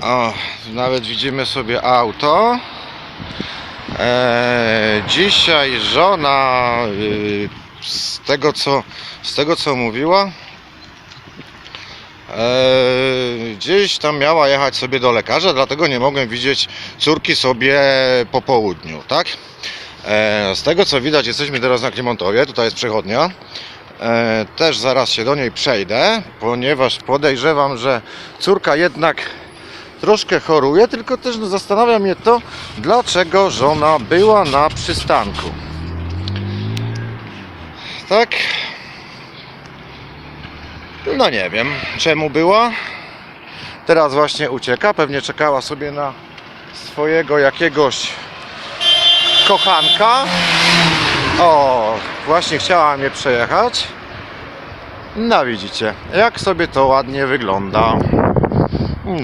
O, nawet widzimy sobie auto. E, dzisiaj żona y, z tego co z tego co mówiła e, gdzieś tam miała jechać sobie do lekarza, dlatego nie mogłem widzieć córki sobie po południu, tak? E, z tego co widać jesteśmy teraz na Klimontowie, tutaj jest przechodnia. E, też zaraz się do niej przejdę, ponieważ podejrzewam, że córka jednak troszkę choruje, tylko też zastanawia mnie to, dlaczego żona była na przystanku. Tak? No nie wiem, czemu była. Teraz właśnie ucieka, pewnie czekała sobie na swojego jakiegoś kochanka. O, właśnie chciała mnie przejechać. No widzicie, jak sobie to ładnie wygląda. No.